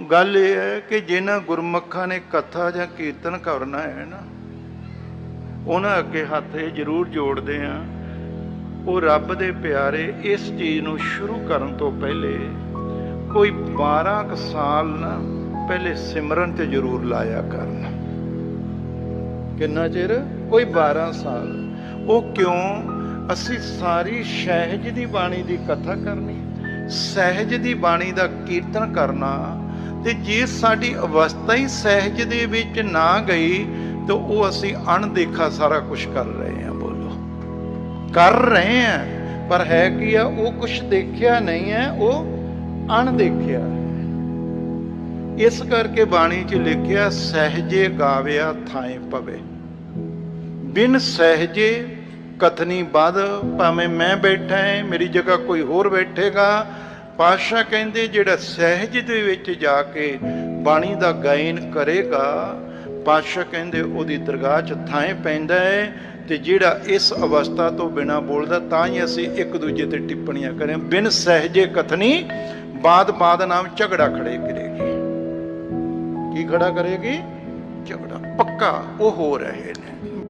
ਗੱਲ ਇਹ ਹੈ ਕਿ ਜਿਨ੍ਹਾਂ ਗੁਰਮੁਖਾਂ ਨੇ ਕਥਾ ਜਾਂ ਕੀਰਤਨ ਕਰਨਾ ਹੈ ਨਾ, ਉਹਨਾਂ ਅੱਗੇ ਹੱਥ ਇਹ ਜ਼ਰੂਰ ਜੋੜਦੇ ਆ ਉਹ ਰੱਬ ਦੇ ਪਿਆਰੇ ਇਸ ਚੀਜ਼ ਨੂੰ ਸ਼ੁਰੂ ਕਰਨ ਤੋਂ ਪਹਿਲੇ ਕੋਈ 12 ਕੁ ਸਾਲ ਨਾ ਪਹਿਲੇ ਸਿਮਰਨ ਤੇ ਜ਼ਰੂਰ ਲਾਇਆ ਕਰਨਾ। ਕਿੰਨਾ ਚਿਰ? ਕੋਈ 12 ਸਾਲ। ਉਹ ਕਿਉਂ? ਅਸੀਂ ਸਾਰੀ ਸਹਿਜ ਦੀ ਬਾਣੀ ਦੀ ਕਥਾ ਕਰਨੀ, ਸਹਿਜ ਦੀ ਬਾਣੀ ਦਾ ਕੀਰਤਨ ਕਰਨਾ ਤੇ ਜੇ ਸਾਡੀ ਅਵਸਥਾ ਹੀ ਸਹਿਜ ਦੇ ਵਿੱਚ ਨਾ ਗਈ, ਤਾਂ ਉਹ ਅਸੀਂ ਅਣਦੇਖਾ ਸਾਰਾ ਕੁਝ ਕਰ ਰਹੇ ਹਾਂ, ਬੋਲੋ। ਕਰ ਰਹੇ ਹਾਂ, ਪਰ ਹੈ ਕੀ ਆ, ਉਹ ਕੁਝ ਦੇਖਿਆ ਨਹੀਂ ਹੈ, ਉਹ ਅਣਦੇਖਿਆ ਹੈ। ਇਸ ਕਰਕੇ ਬਾਣੀ 'ਚ ਲਿਖਿਆ, ਸਹਿਜੇ ਗਾਵਿਆ ਥਾਏ ਪਵੇ। ਬਿਨ ਸਹਿਜੇ ਕਥਨੀ ਬਦ ਭਾਵੇਂ ਮੈਂ ਬੈਠਾ ਹਾਂ ਮੇਰੀ ਜਗ੍ਹਾ ਕੋਈ ਹੋਰ ਬੈਠੇਗਾ ਪਾਸ਼ਾ ਕਹਿੰਦੇ ਜਿਹੜਾ ਸਹਿਜ ਦੇ ਵਿੱਚ ਜਾ ਕੇ ਬਾਣੀ ਦਾ ਗਾਇਨ ਕਰੇਗਾ ਪਾਸ਼ਾ ਕਹਿੰਦੇ ਉਹਦੀ ਦਰਗਾਹ 'ਚ ਥਾਂ ਪੈਂਦਾ ਹੈ ਤੇ ਜਿਹੜਾ ਇਸ ਅਵਸਥਾ ਤੋਂ ਬਿਨਾ ਬੋਲਦਾ ਤਾਂ ਹੀ ਅਸੀਂ ਇੱਕ ਦੂਜੇ ਤੇ ਟਿੱਪਣੀਆਂ ਕਰੇ ਬਿਨ ਸਹਿਜੇ ਕਥਨੀ ਬਾਦ ਬਾਦ ਨਾਮ ਝਗੜਾ ਖੜੇ ਕਰੇਗੀ। ਕੀ ਖੜਾ ਕਰੇਗੀ? ਝਗੜਾ। ਪੱਕਾ ਉਹ ਹੋ ਰਹੇ ਨੇ।